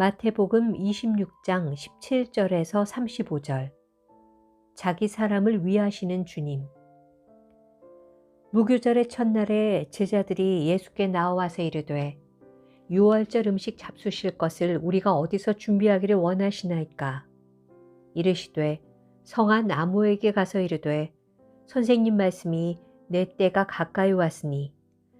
마태복음 26장 17절에서 35절. 자기 사람을 위하시는 주님. 무교절의 첫날에 제자들이 예수께 나와서 이르되 유월절 음식 잡수실 것을 우리가 어디서 준비하기를 원하시나이까 이르시되 성한 나무에게 가서 이르되 선생님 말씀이 내 때가 가까이 왔으니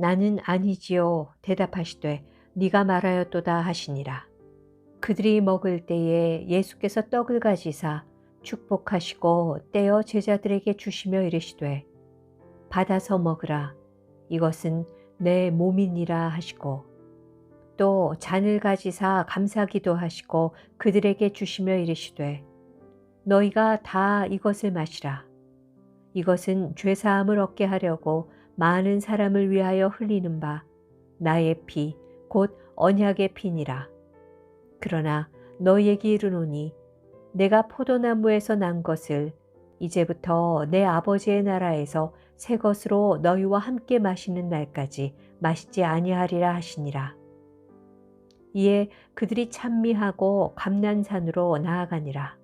나는 아니지요 대답하시되 네가 말하였도다 하시니라. 그들이 먹을 때에 예수께서 떡을 가지사 축복하시고 떼어 제자들에게 주시며 이르시되 받아서 먹으라 이것은 내 몸이니라 하시고 또 잔을 가지사 감사기도 하시고 그들에게 주시며 이르시되 너희가 다 이것을 마시라 이것은 죄 사함을 얻게 하려고 많은 사람을 위하여 흘리는 바 나의 피 곧 언약의 피니라 그러나 너희에게 이르노니 내가 포도나무에서 난 것을 이제부터 내 아버지의 나라에서 새 것으로 너희와 함께 마시는 날까지 마시지 아니하리라 하시니라. 이에 그들이 찬미하고 감난산으로 나아가니라.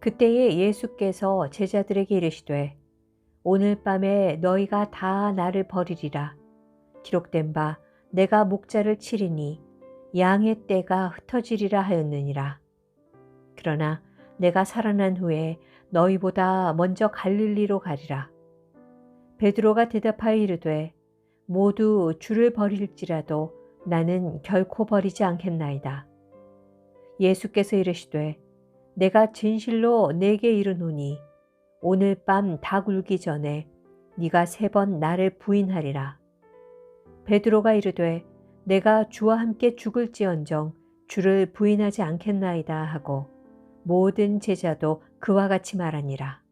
그때에 예수께서 제자들에게 이르시되 오늘 밤에 너희가 다 나를 버리리라. 기록된 바 내가 목자를 치리니 양의 떼가 흩어지리라 하였느니라. 그러나 내가 살아난 후에 너희보다 먼저 갈릴리로 가리라. 베드로가 대답하여 이르되 모두 주를 버릴지라도 나는 결코 버리지 않겠나이다. 예수께서 이르시되 내가 진실로 내게 이르노니 오늘 밤다 굴기 전에 네가 세 번 나를 부인하리라. 베드로가 이르되 내가 주와 함께 죽을지언정 주를 부인하지 않겠나이다 하고 모든 제자도 그와 같이 말하니라.